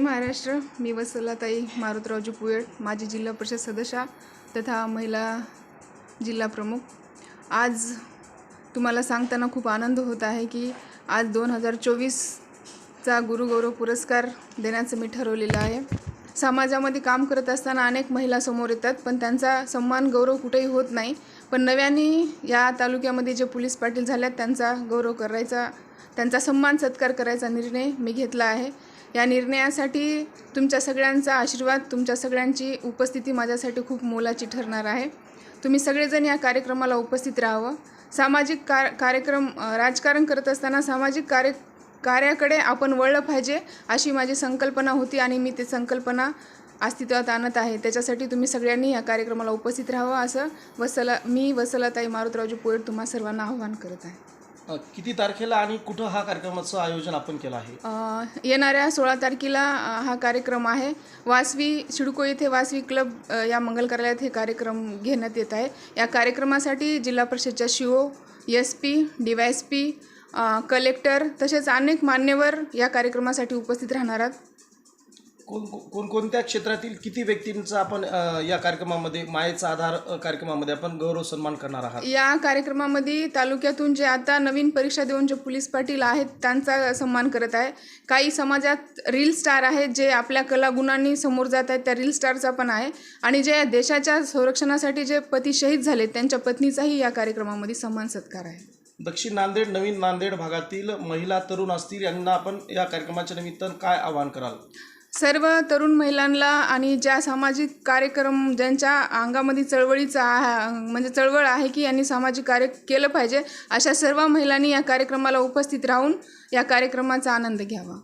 महाराष्ट्र. मी वसलाताई मारुतरावजी पुयड माजी जिल्हा परिषद सदस्या तथा महिला जिल्हा प्रमुख. आज तुम्हाला सांगताना खूप आनंद होत आहे की आज दोन हजार चोवीसचा गुरुगौरव पुरस्कार देण्याचं मी ठरवलेलं आहे. समाजामध्ये काम करत असताना अनेक महिला समोर येतात पण त्यांचा सन्मान गौरव कुठेही होत नाही. पण नव्याने या तालुक्यामध्ये जे पोलीस पाटील झाल्यात त्यांचा गौरव करायचा त्यांचा सन्मान सत्कार करायचा निर्णय मी घेतला आहे. या निर्णयासाठी तुमच्या सगळ्यांचा आशीर्वाद तुमच्या सगळ्यांची उपस्थिती माझ्यासाठी खूप मोलाची ठरणार आहे. तुम्ही सगळेजण या कार्यक्रमाला उपस्थित राहावं. सामाजिक कार कार्यक्रम राजकारण करत असताना सामाजिक कार्य कार्याकडे आपण वळलं पाहिजे अशी माझी संकल्पना होती आणि मी ती संकल्पना अस्तित्वात आणत आहे. त्याच्यासाठी तुम्ही सगळ्यांनी या कार्यक्रमाला उपस्थित राहावं असं वसला मी वसलाताई मारुतरावजी पोयट तुम्हा सर्वांना आव्हान करत आहे. किती तारखेला आणि कुठं हा कार्यक्रमाचं आयोजन आपण केलं आहे? अ, येणाऱ्या सोळा तारखेला अ, हा कार्यक्रम आहे. वासवी शिडको येथे वासवी क्लब अ, या मंगल कार्यालयात हे कार्यक्रम घेण्यात येत आहे. या कार्यक्रमासाठी जिल्हा परिषदच्या CEO S P D Y S P collector तसेच अनेक मान्यवर या कार्यक्रमासाठी उपस्थित राहणार आहेत. कोण कोणकोणत्या क्षेत्रातील किती व्यक्तींचा आपण अ, या कार्यक्रमामध्ये मायेचा आधार अ, कार्यक्रमामध्ये आपण गौरव सन्मान करणार आहात? या कार्यक्रमामध्ये तालुक्यातून जे आता नवीन परीक्षा देऊन जे पोलीस पाटील आहेत त्यांचा सन्मान करत आहे. काही समाजात रील स्टार आहेत जे आपल्या कलागुणांनी समोर जात आहेत त्या रील स्टारचा पण आहे. आणि जे देशाच्या संरक्षणासाठी जे पती शहीद झाले त्यांच्या पत्नीचाही या कार्यक्रमामध्ये सन्मान सत्कार आहे. दक्षिण नांदेड नवीन नांदेड भागातील महिला तरुण असतील यांना आपण या कार्यक्रमाच्या निमित्तानं काय आवाहन कराल? सर्व तरुण महिलांना आणि ज्या सामाजिक कार्यक्रम ज्यांच्या अंगामध्ये चळवळीचा म्हणजे चळवळ आहे की यांनी सामाजिक कार्य केलं पाहिजे अशा सर्व महिलांनी या कार्यक्रमाला उपस्थित राहून या कार्यक्रमाचा आनंद घ्यावा.